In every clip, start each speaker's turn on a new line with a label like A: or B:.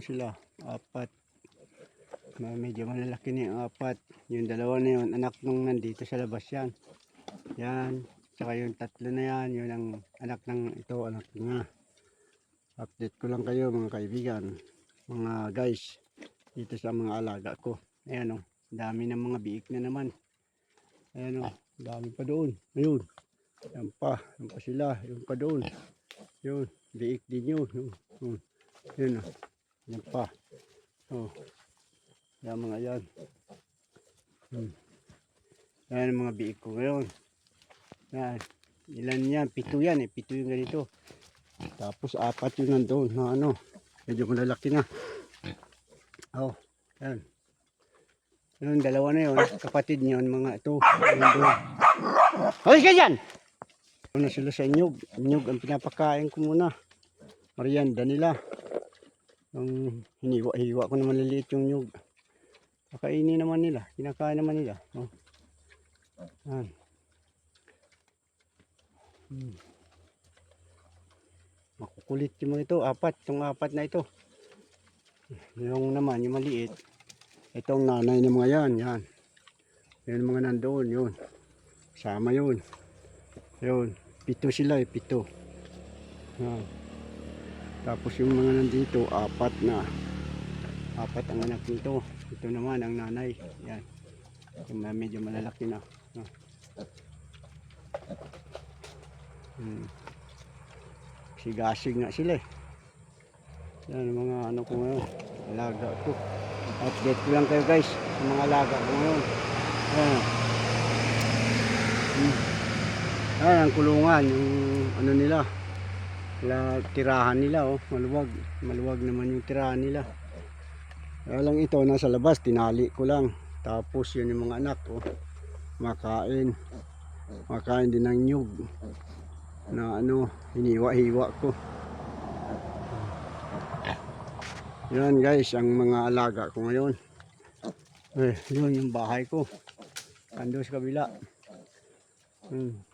A: sila. Apat. Medyo malalaki na yung apat. Yung dalawa na yun, anak nung nandito sa labas yan. Yan. Tsaka yung tatlo na yan, yun ang anak ng ito, anak niya. Update ko lang kayo mga kaibigan. Mga guys, dito sa mga alaga ko. Ayan o, dami ng mga biik na naman. Ayan o, dami pa doon. Ayun. Yan pa, yan pa sila. Yun pa doon. Yun, biik din yun. Yun, yun. Yun o. Yan pa. Oh. Yan mga yan. Hmm. Yan mga biik ko ngayon. Yan. Ilan yan? Pito yan eh. Pito yung ganito. Tapos apat yung nandoon na ano. Medyo malalaki na. Oh. Yan. Yung dalawa na yun. Kapatid niyon mga ito. Nandun. Hoy ka dyan! Ano sila sa inyog? Inyog ang pinapakain ko muna. Marianda nila. Ang hiniwa-hiwa ko na maliliit yung nyug. Kakainin naman nila. Kinakain naman nila. Oh. Yan. Hmm. Makukulit yung mga ito. Apat. Itong apat na ito. Yung naman, yung maliit. Itong nanay ng mga yan. Yan. Yan mga nandoon. Yun. Sama yun. Yun. Pito sila eh. Pito. Yan. Tapos yung mga nandito, apat na. Apat ang anak nito. Ito naman ang nanay. Yan. Yung medyo malalaki na. Ah. Hmm. Sigasig nga sila eh. Yan ang mga ano ko ngayon. Alaga ko. Update ko lang kayo guys. Sa mga alaga ko ngayon. Yan. Hmm. Yan ang kulungan. Yung ano nila. Wala tirahan nila oh, maluwag. Maluwag naman yung tirahan nila. Kaya lang ito nasa labas, tinali ko lang. Tapos yun yung mga anak oh. Makain. Makain din ng nyug. Na ano, hiniwa-hiwa ko. Yan guys, ang mga alaga ko ngayon. Eh, yun yung bahay ko. Ando sa kabila. Hmm.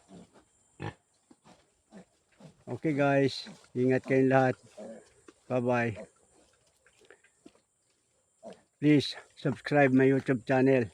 A: Okay guys, ingat kayong lahat. Bye-bye. Please subscribe my YouTube channel.